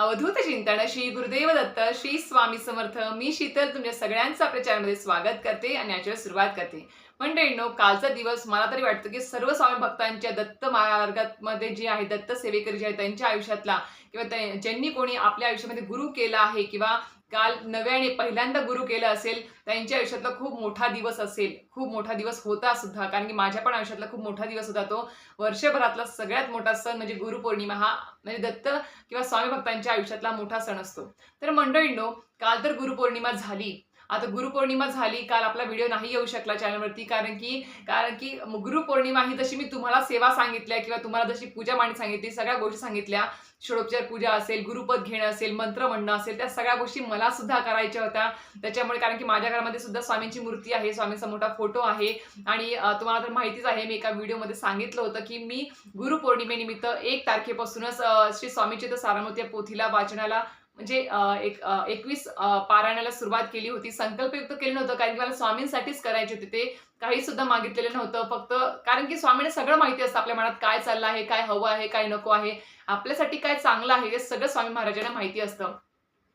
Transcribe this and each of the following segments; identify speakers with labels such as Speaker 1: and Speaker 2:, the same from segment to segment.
Speaker 1: अवधूत चिंतन श्री गुरुदेव दत्त श्री स्वामी समर्थ. मी शीतल तुमच्या सगळ्यांचं आपल्या चॅनलमध्ये स्वागत करते आणि याच्यावर सुरुवात करते. मंडळींनो कालचा दिवस मला तरी वाटतं की सर्व स्वामी भक्तांच्या दत्त मार्गामध्ये जे आहे दत्त सेवेकरी जे आहे त्यांच्या आयुष्यातला किंवा ज्यांनी कोणी आपल्या आयुष्यामध्ये गुरु केला आहे किंवा काल नव्याने पहिल्यांदा गुरु केलं असेल त्यांच्या आयुष्यातला खूप मोठा दिवस असेल खूप मोठा दिवस होता सुद्धा. कारण की माझ्या पण आयुष्यातला खूप मोठा दिवस होता तो. वर्षभरातला सगळ्यात मोठा सण म्हणजे गुरुपौर्णिमा हा म्हणजे दत्त किंवा स्वामी भक्तांच्या आयुष्यातला मोठा सण असतो. तर मंडळींनो काल तर गुरुपौर्णिमा झाली. आता गुरुपौर्णिमा झाली काल आपला व्हिडिओ नाही येऊ शकला चॅनलवरती कारण की कारण की गुरुपौर्णिमा ही जशी मी तुम्हाला सेवा सांगितल्या किंवा तुम्हाला जशी पूजा मांडणी सांगितली सगळ्या गोष्टी सांगितल्या षोडोपचार पूजा असेल गुरुपद घेणं असेल मंत्र म्हणणं असेल त्या सगळ्या गोष्टी मला सुद्धा करायच्या होत्या. त्याच्यामुळे कारण की माझ्या घरामध्ये सुद्धा स्वामींची मूर्ती आहे स्वामींचा मोठा फोटो आहे. आणि तुम्हाला तर माहितीच आहे मी एका व्हिडिओमध्ये सांगितलं होतं की मी गुरुपौर्णिमेनिमित्त एक तारखेपासूनच श्री स्वामीची तर सारामती पोथीला वाचनाला म्हणजे एक एकवीस पारायणाला सुरुवात केली होती. संकल्पयुक्त केलं नव्हतं कारण की मला स्वामींसाठीच करायचे होते. ते काही सुद्धा मागितलेलं नव्हतं. फक्त कारण की स्वामीने सगळं माहिती असतं आपल्या मनात काय चाललं आहे काय हवं आहे काय नको आहे. आपल्यासाठी काय चांगलं आहे हे सगळं स्वामी महाराजांना माहिती असतं.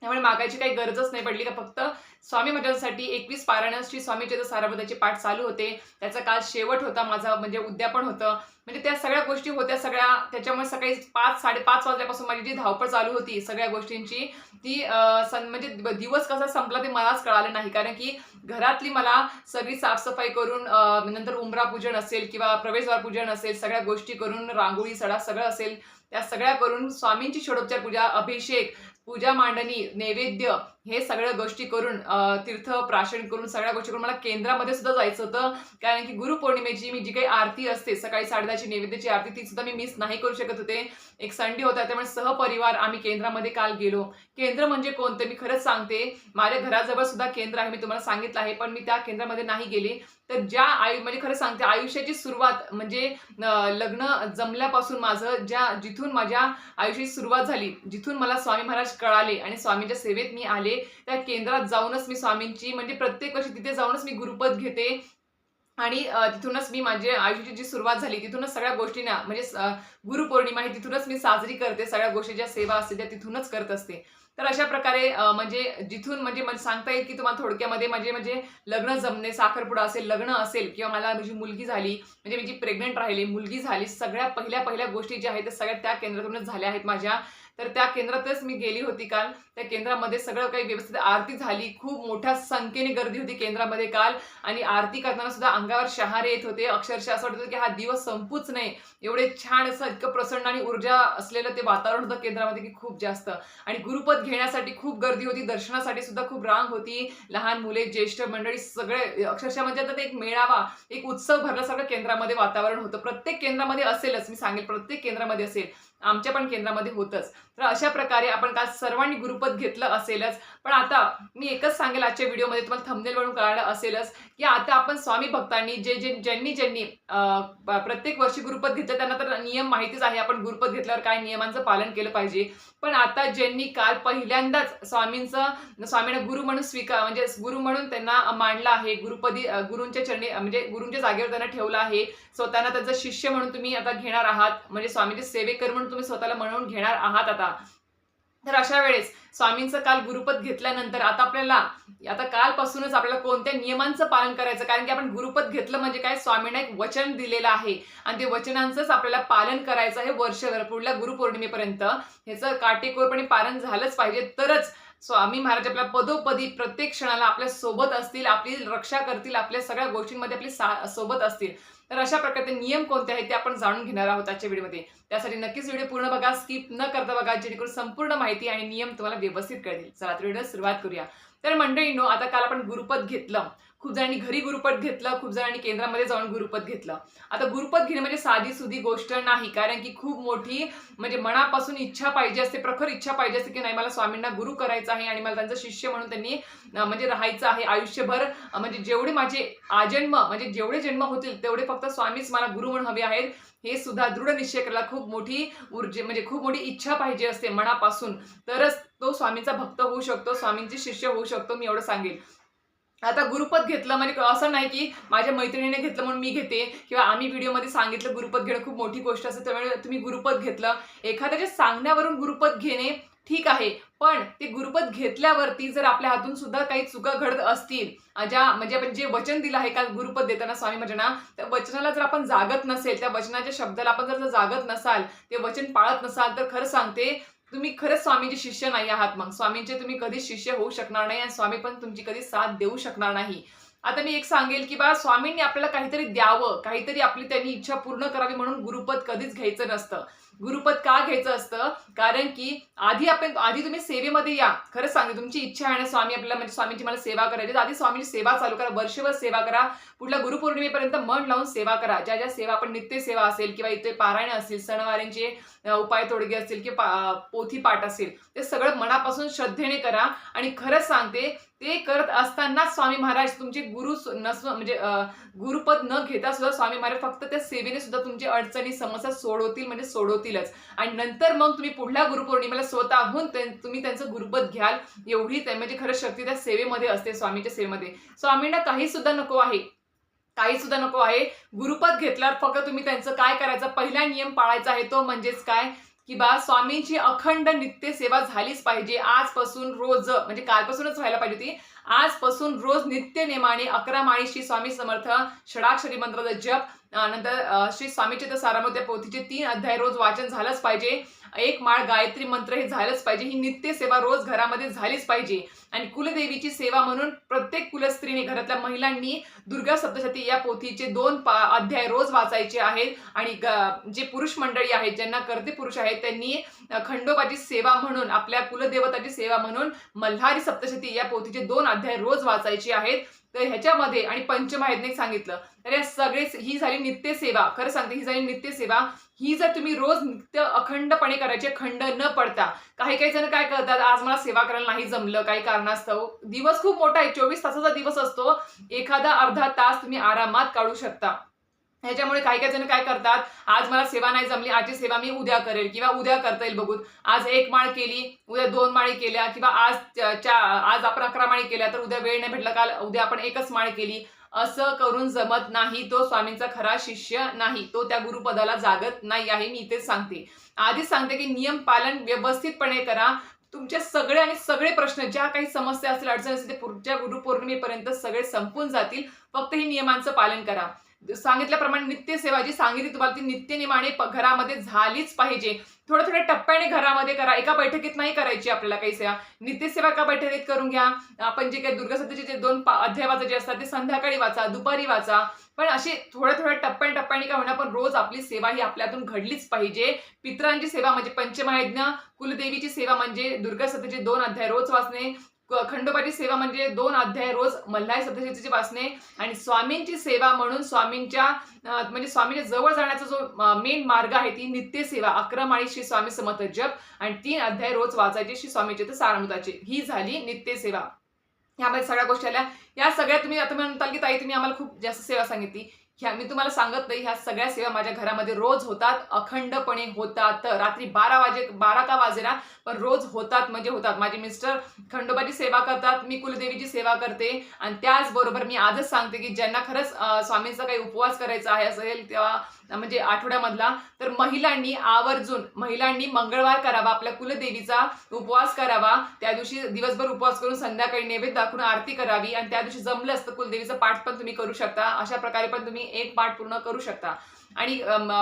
Speaker 1: त्यामुळे मागायची काही गरजच नाही पडली. का फक्त स्वामी महाराजांसाठी एकवीस पारायण श्री स्वामीचे साराबद्धाचे पाठ चालू होते. त्याचा काल शेवट होता माझा म्हणजे उद्यापन होतं. म्हणजे त्या सगळ्या गोष्टी होत्या सगळ्या. त्याच्यामुळे सकाळी पाच साडेपाच वाजल्यापासून माझी जी धावपळ चालू होती सगळ्या गोष्टींची ती म्हणजे दिवस कसा संपला ते मलाच कळालं नाही. कारण की घरातली मला सगळी साफसफाई करून नंतर उमरा पूजन असेल किंवा प्रवेशद्वार पूजन असेल सगळ्या गोष्टी करून रांगोळी सडा सगळं असेल त्या सगळ्या करून स्वामींची षोडोपचार पूजा अभिषेक पूजा मांडणी नैवेद्य हे सगळ्या गोष्टी करून तीर्थ प्राशन करून सगळ्या गोष्टी करून मला केंद्रामध्ये सुद्धा जायचं होतं. कारण की गुरुपौर्णिमेची मी जी काही आरती असते सकाळी साडेदहाची नैवेद्याची आरती ती सुद्धा मी मिस नाही करू शकत होते. एक संडे होता त्यामुळे सहपरिवार आम्ही केंद्रामध्ये काल गेलो. केंद्र म्हणजे कोणतं? मी खरंच सांगते. माझ्या घराजवळ सुद्धा केंद्र आहे मी तुम्हाला सांगितलं आहे पण मी त्या केंद्रामध्ये नाही गेले. तर ज्या आयु म्हणजे खरं सांगते आयुष्याची सुरुवात म्हणजे लग्न जमल्यापासून माझं ज्या जिथून माझ्या आयुष्याची सुरुवात झाली जिथून मला स्वामी महाराज कळाले आणि स्वामींच्या सेवेत मी आले त्या केंद्रात जाऊनच मी स्वामींची म्हणजे प्रत्येक वर्षी तिथे जाऊनच मी गुरुपद घेते. आणि तिथूनच मी माझी आयुष्याची जी सुरुवात झाली तिथूनच सगळ्या गोष्टींना म्हणजे गुरुपौर्णिमा ही तिथूनच मी साजरी करते. सगळ्या गोष्टी ज्या सेवा असते त्या तिथूनच करत असते. तर अशा प्रकारे म्हणजे जिथून म्हणजे मला सांगता येईल की तुम्हाला थोडक्यामध्ये म्हणजे म्हणजे लग्न जमणे साखरपुडा असेल लग्न असेल किंवा मला माझी मुलगी झाली म्हणजे मी जी प्रेग्नंट राहिली मुलगी झाली सगळ्या पहिल्या पहिल्या गोष्टी ज्या आहेत त्या सगळ्या त्या केंद्रातूनच झाल्या आहेत माझ्या. तर त्या केंद्रातच मी गेली होती काल. त्या केंद्रामध्ये सगळं काही व्यवस्थित. आरती झाली. खूप मोठ्या संख्येने गर्दी होती केंद्रामध्ये काल. आणि आरती करताना सुद्धा अंगावर शहारे येत होते. अक्षरशः असं वाटत होतं की हा दिवस संपूच नाही. एवढे छान असं इतकं प्रसन्न आणि ऊर्जा असलेलं ते वातावरण होतं केंद्रामध्ये की खूप जास्त. आणि गुरुपद घेण्यासाठी खूप गर्दी होती. दर्शनासाठी सुद्धा खूप रांग होती. लहान मुले ज्येष्ठ मंडळी सगळे अक्षरशः म्हणजे आता ते एक मेळावा एक उत्सव भरल्यासारखं केंद्रामध्ये वातावरण होतं. प्रत्येक केंद्रामध्ये असेलच. मी सांगेल प्रत्येक केंद्रामध्ये असेल. आमच्या पण केंद्रामध्ये होतच. तर अशा प्रकारे आपण काल सर्वांनी गुरुपद घेतलं असेलच. पण आता मी एकच सांगेल आजच्या व्हिडिओमध्ये तुम्हाला थंबनेल म्हणून कळालं असेलच की आता आपण स्वामी भक्तांनी जे जे ज्यांनी ज्यांनी प्रत्येक वर्षी गुरुपद घेतलं त्यांना तर नियम माहितीच आहे आपण गुरुपद घेतल्यावर काय नियमांचं पालन केलं पाहिजे. पण आता ज्यांनी काल पहिल्यांदाच स्वामींचं स्वामींना गुरु म्हणून स्वीकार म्हणजे गुरु म्हणून त्यांना मांडलं आहे गुरुपदी गुरूंच्या चरणी म्हणजे गुरूंच्या जागेवर त्यांना ठेवलं आहे. स्वतःला त्यांचं शिष्य म्हणून तुम्ही आता घेणार आहात म्हणजे स्वामीचे सेवेकर म्हणून तुम्ही स्वतःला म्हणून घेणार आहात आता. तर अशा वेळेस स्वामींचं काल गुरुपद घेतल्यानंतर आता आपल्याला आता कालपासूनच आपल्याला कोणत्या नियमांचं पालन करायचं? कारण की आपण गुरुपद घेतलं म्हणजे काय? स्वामींना एक वचन दिलेलं आहे. आणि ते वचनांचंच आपल्याला पालन करायचं आहे वर्षभर पुढल्या गुरुपौर्णिमेपर्यंत. ह्याचं काटेकोरपणे पालन झालंच पाहिजे. तरच स्वामी महाराज आपल्या पदोपदी प्रत्येक क्षणाला आपल्यासोबत असतील आपली रक्षा करतील आपल्या सगळ्या गोष्टींमध्ये आपली सा सोबत असतील. तर अशा प्रकारचे नियम कोणते आहेत ते आपण जाणून घेणार आहोत आजच्या व्हिडिओमध्ये. त्यासाठी नक्कीच व्हिडिओ पूर्ण बघा स्किप न करता बघा जेणेकरून संपूर्ण माहिती आणि नियम तुम्हाला व्यवस्थित कळतील. चला तर व्हिडिओ सुरुवात करूया. तर मंडळींनो आता काल आपण गुरुपद घेतलं. खूप जणांनी घरी गुरुपद घेतलं खूप जणांनी केंद्रामध्ये जाऊन गुरुपद घेतलं. आता गुरुपद घेणे म्हणजे साधी सुधी गोष्ट नाही कारण की खूप मोठी म्हणजे मनापासून इच्छा पाहिजे असते प्रखर इच्छा पाहिजे असते की नाही मला स्वामींना गुरु करायचं आहे आणि मला त्यांचं शिष्य म्हणून त्यांनी म्हणजे राहायचं आहे आयुष्यभर. म्हणजे जेवढे माझे आजन्म म्हणजे जेवढे जन्म होतील तेवढे फक्त स्वामीच मला गुरु म्हणून हवे आहेत. हे सुद्धा दृढ निश्चय करायला खूप मोठी ऊर्जे म्हणजे खूप मोठी इच्छा पाहिजे असते मनापासून. तरच तो स्वामींचा भक्त होऊ शकतो स्वामींचे शिष्य होऊ शकतो मी एवढं सांगेल. आता गुरुपद घेतलं म्हणजे असं नाही की माझ्या मैत्रिणीने घेतलं म्हणून मी घेते किंवा आम्ही व्हिडिओमध्ये सांगितलं गुरुपद घेणं खूप मोठी गोष्ट असते त्यामुळे तुम्ही गुरुपद घेतलं. एखाद्याच्या सांगण्यावरून गुरुपद घेणे ठीक आहे. पण ते गुरुपद घेतल्यावरती जर आपल्या हातून सुद्धा काही चुका घडत असतील ज्या म्हणजे आपण जे वचन दिलं आहे का गुरुपद देताना स्वामी म्हणजे त्या वचनाला जर आपण जागत नसेल त्या वचनाच्या शब्दाला आपण जर जागत नसाल ते वचन पाळत नसाल तर खरं सांगते तुम्ही खरंच स्वामीचे शिष्य नाही आहात मग. स्वामींचे तुम्ही कधीच शिष्य होऊ शकणार नाही आणि स्वामी पण तुमची कधी साथ देऊ शकणार नाही. आता मी एक सांगेल की बा स्वामींनी आपल्याला काहीतरी द्यावं काहीतरी आपली त्यांनी इच्छा पूर्ण करावी म्हणून गुरुपद कधीच घ्यायचं नसतं. गुरुपद का घ्यायचं असतं? कारण की आधी आपण आधी तुम्ही सेवेमध्ये या. खरंच सांगते तुमची इच्छा आहे ना स्वामी आपल्याला म्हणजे स्वामींची मला सेवा करायची आधी स्वामींची सेवा चालू करा. वर्षभर सेवा करा. पुढल्या गुरुपौर्णिमेपर्यंत मन लावून सेवा करा. ज्या ज्या सेवा आपण नित्य सेवा असेल किंवा इथे पारायण असतील सणवारांचे उपाय तोडगे असतील किंवा पोथी पाठ असेल ते सगळं मनापासून श्रद्धेने करा. आणि खरंच सांगते ते करत असताना स्वामी महाराज तुमचे गुरु नस म्हणजे गुरुपद न घेता सुद्धा स्वामी महाराज फक्त त्या सेवेने सुद्धा तुमची अडचणी समस्या सोडवतील म्हणजे सोडवतील. होतीलच. आणि नंतर मग तुम्ही पुढल्या गुरुपौर्णिमेला स्वतःहून तुम्ही त्यांचं गुरुपद घ्याल. एवढी म्हणजे खरं शक्ती त्या सेवेमध्ये असते स्वामीच्या सेवेमध्ये. स्वामींना काही सुद्धा नको आहे. काही सुद्धा नको आहे. गुरुपद घेतल्यावर फक्त तुम्ही त्यांचं काय करायचं? पहिला नियम पाळायचा आहे तो म्हणजेच काय? की बा स्वामींची अखंड नित्य सेवा झालीच पाहिजे. आजपासून रोज म्हणजे कालपासूनच व्हायला पाहिजे ती आजपासून रोज नित्य नेमाने अकरा माळीशी स्वामी समर्थ षडाक्षरी मंत्राचा जप नंतर श्री स्वामीचे तर सारामृत पोथीचे तीन अध्याय रोज वाचन झालंच पाहिजे. एक माळ गायत्री मंत्र हे झालंच पाहिजे. ही नित्य सेवा रोज घरामध्ये झालीच पाहिजे. आणि कुलदेवीची सेवा म्हणून प्रत्येक कुलस्त्रीने घरातल्या महिलांनी दुर्गा सप्तशती या पोथीचे दोन पा अध्याय रोज वाचायचे आहेत. आणि ग- जे पुरुष मंडळी आहेत ज्यांना कर्ते पुरुष आहेत त्यांनी खंडोबाची सेवा म्हणून आपल्या कुलदेवताची सेवा म्हणून मल्हारी सप्तशती या पोथीचे दोन अध्याय रोज वाचायचे आहेत. तर ह्याच्यामध्ये आणि पंचमहायज्ञ सांगितलं तर या सगळेच ही झाली नित्य सेवा खरं सांगते ही झाली नित्य सेवा ही जर तुम्ही रोज नित्य अखंडपणे करायची खंड न पडता काही काही जण काय करतात आज मला सेवा करायला नाही जमलं काही कारणास्तव. दिवस खूप मोठा आहे चोवीस तासाचा दिवस असतो. एखादा अर्धा तास तुम्ही आरामात काढू शकता. ह्याच्यामुळे काही काही जण काय करतात आज मला सेवा नाही जमली आजची सेवा मी उद्या करेल किंवा उद्या करता येईल बघून. आज एक माळ केली उद्या दोन माळी केल्या किंवा आज चा आज आपण अकरा माळी केल्या तर उद्या वेळ नाही भेटला काल उद्या आपण एकच माळ केली. असं करून जमत नाही तो स्वामींचा खरा शिष्य नाही तो त्या गुरुपदाला जागत नाही आहे मी इथेच सांगते. आधीच सांगते की नियम पालन व्यवस्थितपणे करा. तुमचे सगळे आणि सगळे प्रश्न ज्या काही समस्या असतील अडचण असतील ते पुढच्या गुरुपौर्णिमेपर्यंत सगळे संपून जातील. फक्त ही नियमांचं पालन करा. सांगितल्याप्रमाणे नित्य सेवा जी सांगितली तुम्हाला ती नित्य घरामध्ये झालीच पाहिजे. थोड्या थोड्या टप्प्याने घरामध्ये करा. एका बैठकीत नाही करायची आपल्याला काही सेवा. नित्य सेवा एका बैठकीत करून घ्या? आपण जे काही दुर्गा जे दोन अध्यायवाचे अध्याय वाचायचे असतात ते संध्याकाळी वाचा दुपारी वाचा. पण असे थोड्या थोड्या टप्प्या टप्प्याने का होणार पण रोज आपली सेवा ही आपल्यातून घडलीच पाहिजे. पित्रांची सेवा म्हणजे पंचमहायज्ञ. कुलदेवीची सेवा म्हणजे दुर्गा दोन अध्याय रोज वाचणे. खंडोबाची सेवा म्हणजे दोन अध्याय रोज मल्हारी सप्तशतीचे वाचणे आणि स्वामींची सेवा म्हणून स्वामींच्या म्हणजे स्वामीच्या जवळ जाण्याचा जो मेन मार्ग आहे ती नित्य सेवा अकरा आणि श्री स्वामी समर्थ जप आणि तीन अध्याय रोज वाचायचे श्री स्वामीचे तर सारामृताचे ही झाली नित्य सेवा ह्यामध्ये सगळ्या गोष्टी आल्या. या सगळ्या तुम्ही आता म्हणताल की ताई तुम्ही आम्हाला खूप जास्त सेवा सांगितली. ह्या मी तुम्हाला सांगत नाही ह्या सगळ्या सेवा माझ्या घरामध्ये रोज होतात अखंडपणे होतात. रात्री बारा वाजे बारा का वाजेना पण रोज होतात म्हणजे होतात. माझे मिस्टर खंडोबाची सेवा करतात मी कुलदेवीची सेवा करते आणि त्याचबरोबर मी आजच सांगते की ज्यांना खरंच स्वामींचा काही उपवास करायचा आहे असेल तेव्हा म्हणजे आठवड्यामधला तर महिलांनी आवर्जून महिलांनी मंगळवार करावा आपल्या कुलदेवीचा उपवास करावा. त्या दिवशी दिवसभर उपवास करून संध्याकाळी नैवेद्य दाखवून आरती करावी. आणि त्या दिवशी जमलं असतं कुलदेवीचं पाठ पण तुम्ही करू शकता. अशा प्रकारे पण तुम्ही एक पाठ पूर्ण करू शकता. आणि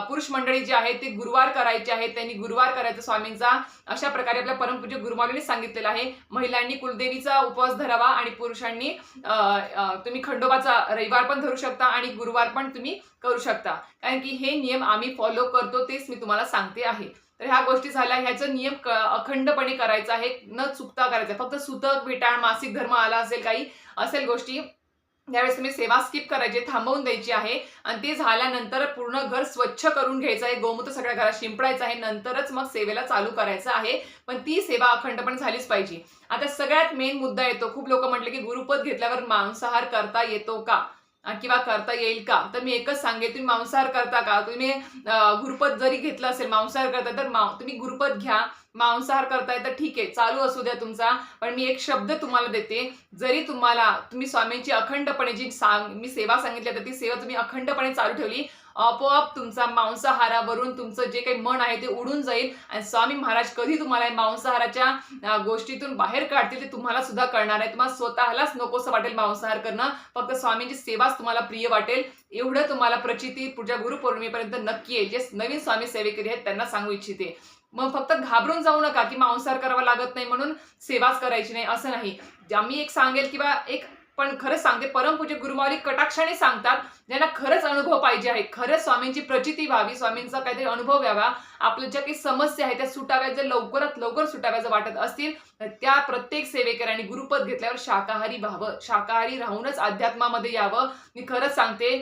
Speaker 1: पुरुष मंडळी जे आहेत ते गुरुवार करायचे आहेत. त्यांनी गुरुवार करायचा. स्वामींचा अशा प्रकारे आपल्या परमपूज्य गुरुमाऊलीने सांगितलेलं आहे. महिलांनी कुलदेवीचा उपवास धरावा आणि पुरुषांनी तुम्ही खंडोबाचा रविवार पण धरू शकता आणि गुरुवार पण तुम्ही करू शकता. कारण की हे नियम आम्ही फॉलो करतो तेच मी तुम्हाला सांगते आहे. तर ह्या गोष्टी झाल्या. ह्याचं नियम क- अखंडपणे करायचा आहे. न चुकता करायचा फक्त सुतक भेटाळ मासिक धर्म आला असेल काही असेल गोष्टी. त्यावेळेस तुम्ही सेवा स्किप करायची थांबवून द्यायची आहे. आणि ती झाल्यानंतर पूर्ण घर स्वच्छ करून घ्यायचं आहे. गोमूत्र सगळ्या घरात शिंपडायचं आहे. नंतरच मग सेवेला चालू करायचं आहे. पण ती सेवा अखंडपणे झालीच पाहिजे. आता सगळ्यात मेन मुद्दा येतो. खूप लोक म्हटले की गुरुपद घेतल्यावर मांसाहार करता येतो का? किंवा करता येईल का? तर मी एकच सांगेन तुम्ही मांसाहार करता का? तुम्ही अं, गुरुपद जरी घेतलं असेल मांसाहार करता तर मा तुम्ही गुरुपद घ्या. मांसाहार करताय तर ठीक आहे चालू असू द्या तुमचा. पण मी एक शब्द तुम्हाला देते जरी तुम्हाला तुम्ही स्वामींची अखंडपणे जी सांग मी सेवा सांगितली तर ती सेवा तुम्ही अखंडपणे चालू ठेवली आपोआप तुमचा मांसाहारावरून तुमचं जे काही मन आहे ते उडून जाईल. आणि स्वामी महाराज कधी तुम्हाला मांसाहाराच्या गोष्टीतून बाहेर काढतील ते तुम्हाला सुद्धा कळणार आहे तुम्हाला स्वतःलाच नकोसं वाटेल मांसाहार करणं. फक्त स्वामींची सेवाच तुम्हाला प्रिय वाटेल. एवढं तुम्हाला प्रचिती पुढच्या गुरुपौर्णिमेपर्यंत नक्की आहे जे नवीन स्वामी सेवेकरी आहेत त्यांना सांगू इच्छिते. मग फक्त घाबरून जाऊ नका की मांसाहार करावा लागत नाही म्हणून सेवाच करायची नाही असं नाही. आम्ही एक सांगेल किंवा एक पण खरंच सांगते परमपूज्य गुरुमावली कटाक्षाने सांगतात ज्यांना खरंच अनुभव पाहिजे आहे. खरंच स्वामींची प्रचिती व्हावी स्वामींचा काहीतरी अनुभव व्हावा. आपल्या ज्या काही समस्या आहेत त्या सुटाव्या जर लवकरात लवकर सुटाव्या जर वाटत असतील तर त्या प्रत्येक सेवेकऱ्यांनी गुरुपद घेतल्यावर शाकाहारी व्हावं. शाकाहारी राहूनच अध्यात्मामध्ये यावं. मी खरंच सांगते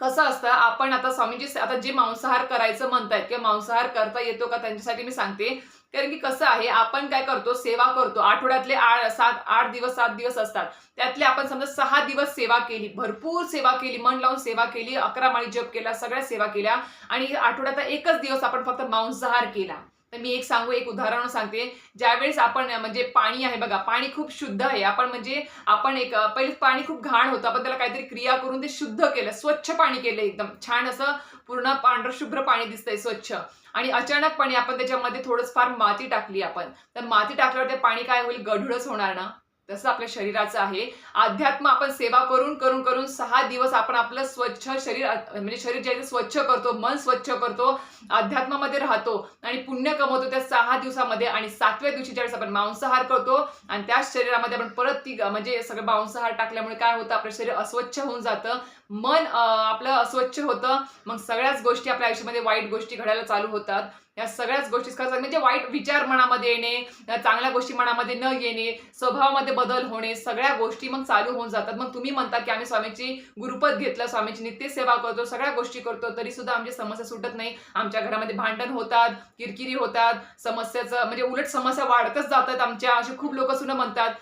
Speaker 1: कसं असतं आपण आता स्वामींची आता जे मांसाहार करायचं म्हणतायत किंवा मांसाहार करता येतो का त्यांच्यासाठी मी सांगते कारण की कसं आहे आपण काय करतो सेवा करतो. आठवड्यातले आठ सात आठ दिवस सात दिवस असतात. त्यातले आपण समजा सहा दिवस सेवा केली भरपूर सेवा केली मन लावून सेवा केली अकरा माळी जप केला सगळ्या सेवा केल्या आणि आठवड्याचा एकच दिवस आपण फक्त मांसाहार केला. तर मी एक सांगू एक उदाहरण सांगते. ज्यावेळेस आपण म्हणजे पाणी आहे बघा पाणी खूप शुद्ध आहे. आपण म्हणजे आपण एक पहिले पाणी खूप घाण होतं. आपण त्याला काहीतरी क्रिया करून ते शुद्ध केलं. स्वच्छ पाणी केलं एकदम. छान असं पूर्ण पांढरशुभ्र पाणी दिसतंय स्वच्छ. आणि अचानकपणे आपण त्याच्यामध्ये थोडंच फार माती टाकली आपण. तर माती टाकल्यावर ते पाणी काय होईल? गढूळच होणार ना. तसं आपल्या शरीराचं आहे. अध्यात्म आपण सेवा करून करून करून सहा दिवस आपण आपलं स्वच्छ शरीर म्हणजे शरीर जे आहे ते स्वच्छ करतो मन स्वच्छ करतो अध्यात्मामध्ये राहतो आणि पुण्य कमवतो त्या सहा दिवसामध्ये आणि सातव्या दिवशी ज्यावेळेस आपण मांसाहार करतो आणि त्याच शरीरामध्ये आपण परत ती म्हणजे सगळं मांसाहार टाकल्यामुळे काय होतं? आपलं शरीर अस्वच्छ होऊन जातं. मन आपलं अस्वच्छ होतं. मग सगळ्याच गोष्टी आपल्या आयुष्यामध्ये वाईट गोष्टी घडायला चालू होतात. या सगळ्याच गोष्टी म्हणजे वाईट विचार मनामध्ये येणे या चांगल्या गोष्टी मनामध्ये न येणे स्वभावामध्ये बदल होणे सगळ्या गोष्टी मग चालू होऊन जातात. मग तुम्ही म्हणता की आम्ही स्वामीची गुरुपद घेतलं स्वामीची नित्य सेवा करतो सगळ्या गोष्टी करतो तरी सुद्धा आमची समस्या सुटत नाही. आमच्या घरामध्ये भांडण होतात किरकिरी होतात समस्याचं म्हणजे उलट समस्या वाढतच जातात आमच्या असे खूप लोक सुद्धा म्हणतात.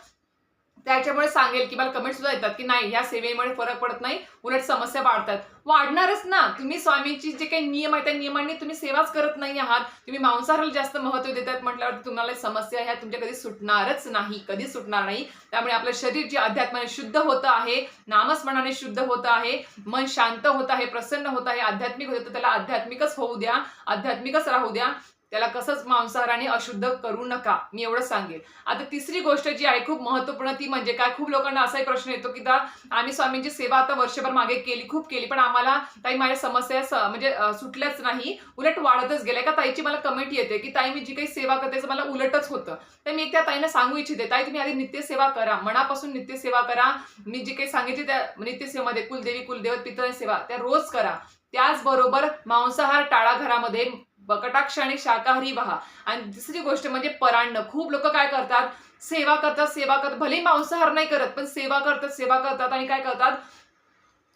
Speaker 1: त्याच्यामुळे सांगेल की मला कमेंट सुद्धा येतात की नाही ह्या सेवेमुळे फरक पडत नाही. उलट समस्या वाढतात. वाढणारच ना. तुम्ही स्वामीची जे काही नियम आहे त्या नियमांनी तुम्ही सेवाच करत नाही आहात. तुम्ही मांसाहाराला जास्त महत्त्व देतात म्हटल्यावर तुम्हाला समस्या ह्या तुमच्या कधी सुटणारच नाही कधी सुटणार नाही. त्यामुळे आपलं शरीर जे अध्यात्माने शुद्ध होतं आहे नामस्मरणाने शुद्ध होतं आहे मन शांत होत आहे प्रसन्न होत आहे आध्यात्मिक होतं त्याला आध्यात्मिकच होऊ द्या. आध्यात्मिकच राहू द्या. त्याला कसंच मांसाहाराने अशुद्ध करू नका मी एवढं सांगेल आता तिसरी गोष्ट जी आहे खूप महत्त्वपूर्ण ती म्हणजे काय? खूप लोकांना असाही प्रश्न येतो की दा आम्ही स्वामींची सेवा आता वर्षभर मागे केली खूप केली पण आम्हाला ताई माझ्या समस्या म्हणजे सुटल्याच नाही उलट वाढतच गेल्या. का ताईची मला कमेंट येते की ताई मी जी काही सेवा करते त्याचं मला उलटच होतं. तर मी एक त्या ताईंना सांगू इच्छिते ताई तुम्ही आधी नित्य सेवा करा मनापासून नित्य सेवा करा मी जी काही सांगितली त्या नित्य सेवेमध्ये कुलदेवी कुलदेवत पितळ सेवा त्या रोज करा. त्याचबरोबर मांसाहार टाळा घरामध्ये बकटाक्ष आणि शाकाहारी व्हा. आणि दुसरी गोष्ट म्हणजे परांड. खूप लोक काय करतात? सेवा करतात सेवा करतात. भले मांसाहार नाही करत पण सेवा करतात सेवा करतात आणि काय करतात?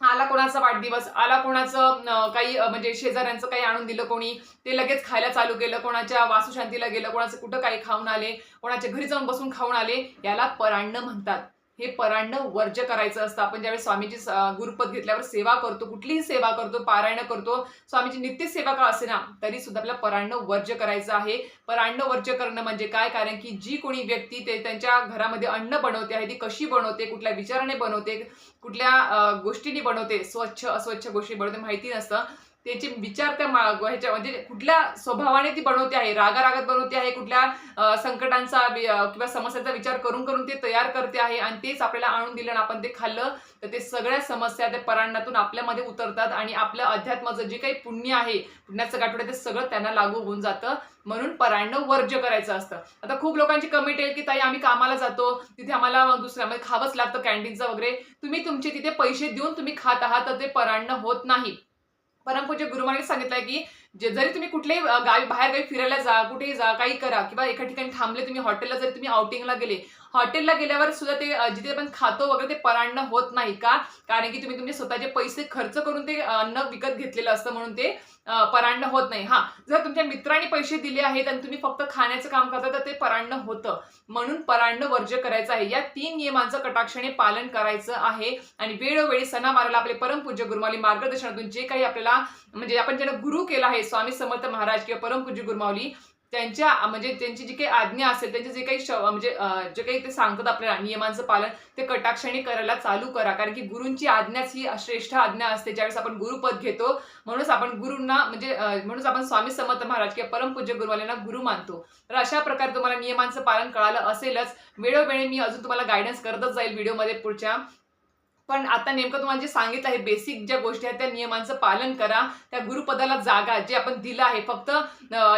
Speaker 1: आला कोणाचा वाढदिवस? आला कोणाचं काही म्हणजे शेजाऱ्यांचं काही आणून दिलं कोणी? ते लगेच खायला चालू केलं. कोणाच्या वासुशांतीला गेलं कोणाचं कुठं काही खाऊन आले कोणाच्या घरी जाऊन बसून खाऊन आले याला परांड म्हणतात. हे परांड वर्ज्य करायचं असतं. आपण ज्यावेळेस स्वामीची गुरुपद घेतल्यावर सेवा करतो कुठलीही सेवा करतो पारायण करतो स्वामीची नित्य सेवा का असे ना तरी सुद्धा आपल्याला परांड वर्ज्य करायचं आहे. परांड वर्ज्य करणं म्हणजे काय? कारण की जी कोणी व्यक्ती ते त्यांच्या घरामध्ये अन्न बनवते आहे ती कशी बनवते कुठल्या विचाराने बनवते कुठल्या गोष्टींनी बनवते स्वच्छ अस्वच्छ गोष्टी बनवते माहिती नसतं. त्याचे विचार त्या मा- ह्याच्या म्हणजे कुठल्या स्वभावाने ती बनवते आहे रागारागात बनवते आहे कुठल्या संकटांचा किंवा समस्यांचा विचार करून करून ते तयार करते आहे आणि तेच आपल्याला आणून दिलं आणि आपण ते खाल्लं तर ते सगळ्या समस्या त्या परांडातून आपल्यामध्ये उतरतात आणि आपलं अध्यात्माचं जे काही पुण्य आहे पुण्याचं गाठवडे ते सगळं त्यांना लागू होऊन जातं. म्हणून परांण वर्ज्य करायचं असतं. आता खूप लोकांची कमेंट येईल की ताई आम्ही कामाला जातो तिथे आम्हाला दुसऱ्या म्हणजे खावंच लागतं कॅन्टीनचं वगैरे. तुम्ही तुमचे तिथे पैसे देऊन तुम्ही खात आहात तर ते परांण होत नाही. परमपूज्य गुरुमाने सांगितलंय की जे जरी तुम्ही कुठल्याही गावी बाहेर गावी फिरायला जा कुठेही जा काही करा किंवा एका ठिकाणी थांबले तुम्ही हॉटेलला जरी तुम्ही आउटिंगला गेले हॉटेलला गेल्यावर सुद्धा ते जिथे आपण खातो वगैरे ते परांडणं होत नाही का? कारण की तुम्ही तुमचे स्वतःचे पैसे खर्च करून ते अन्न विकत घेतलेलं असतं म्हणून ते परांडणं होत नाही. हा जर तुमच्या मित्रांनी पैसे दिले आहेत आणि तुम्ही फक्त खाण्याचं काम करता तर ते परांडणं होतं. म्हणून परांडणं वर्ज्य करायचं आहे. या तीन नियमांचं कटाक्षाने पालन करायचं आहे. आणि वेळोवेळी सणावाराला आपले परमपूज्य गुरुमाली मार्गदर्शनातून जे काही आपल्याला म्हणजे आपण ज्यांना गुरु केला आहे स्वामी समर्थ महाराज किंवा परमपूज्य गुरुमावली त्यांच्या म्हणजे त्यांची जी काही आज्ञा असेल त्यांचे जे काही म्हणजे जे काही ते सांगतात आपल्याला नियमांचं पालन ते कटाक्षाने करायला चालू करा. कारण की गुरूंची आज्ञाच ही श्रेष्ठ आज्ञा असते. ज्यावेळेस आपण गुरुपद घेतो म्हणूनच आपण गुरूंना म्हणजे म्हणूनच आपण स्वामी समर्थ महाराज किंवा परमपूज्य गुरुवाल्यांना गुरु मानतो. तर अशा प्रकारे तुम्हाला नियमांचं पालन कळालं असेलच. वेळोवेळी मी अजून तुम्हाला गायडन्स करतच जाईल व्हिडिओमध्ये पुढच्या. पण आता नेमकं तुम्हाला जे सांगितलं आहे बेसिक ज्या गोष्टी आहेत त्या नियमांचं पालन करा. त्या गुरुपदाला जागा जे आपण दिलं आहे फक्त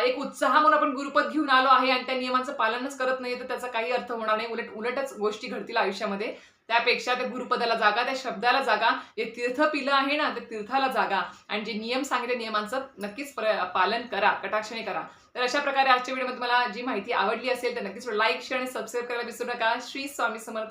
Speaker 1: एक उत्साह म्हणून आपण गुरुपद घेऊन आलो आहे आणि त्या नियमांचं पालनच करत नाही तर त्याचा काही अर्थ होणार नाही. उलट उलटच गोष्टी घडतील आयुष्यामध्ये. त्यापेक्षा त्या गुरुपदाला जागा त्या शब्दाला जागा. जे तीर्थ पिलं आहे ना त्या तीर्थाला जागा. आणि जे नियम सांगितले नियमांचं नक्कीच पालन करा कटाक्षाने करा. तर अशा प्रकारे आजच्या व्हिडिओमध्ये तुम्हाला जी माहिती आवडली असेल तर नक्कीच लाईक शेअर आणि सबस्क्राईब करायला विसरू नका. श्री स्वामी समर्थ.